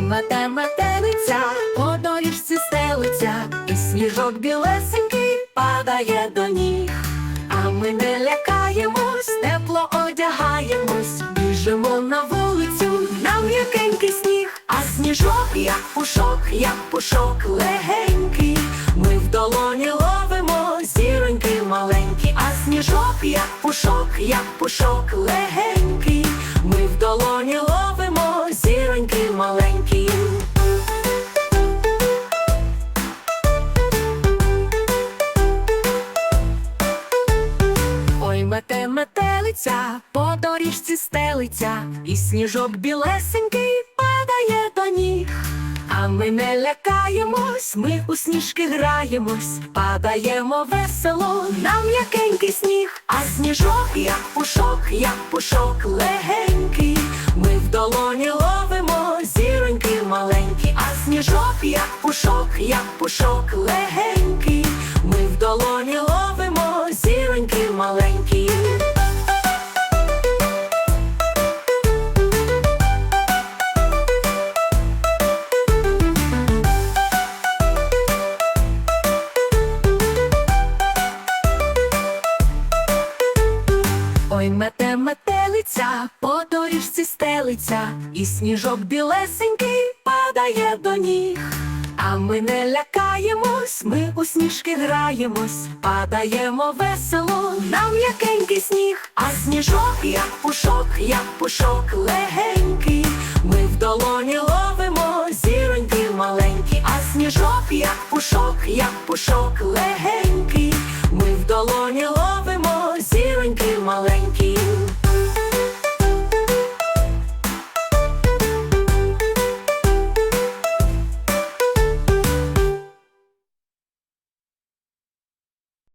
мете метелиця, по доріжці стелиться, і сніжок білесенький падає до ніг. А ми не лякаємось, тепло одягаємось, біжимо на вулицю, на м'якенький сніг, а сніжок, як пушок, як пушок легенький. Ми в долоні ловимо зіроньки маленькі, а сніжок, як пушок, як пушок легенький. Ой, мете метелиця, по доріжці стелиться, і сніжок білесенький падає до ніг. А ми не лякаємось, ми у сніжки граємось, падаємо весело на м'якенький сніг, а сніжок, як пушок, як пушок легенький. Ми в долоні ловимо зіроньки маленькі, а сніжок, як пушок, як пушок легенький. Ой, мете метелиця, по доріжці стелиться, і сніжок білесенький падає до ніг. А ми не лякаємось, ми у сніжки граємось, падаємо весело на м'якенький сніг, а сніжок, як пушок, як пушок легенький. Ми в долоні ловимо зіроньки маленькі, а сніжок, як пушок, як пушок легенький.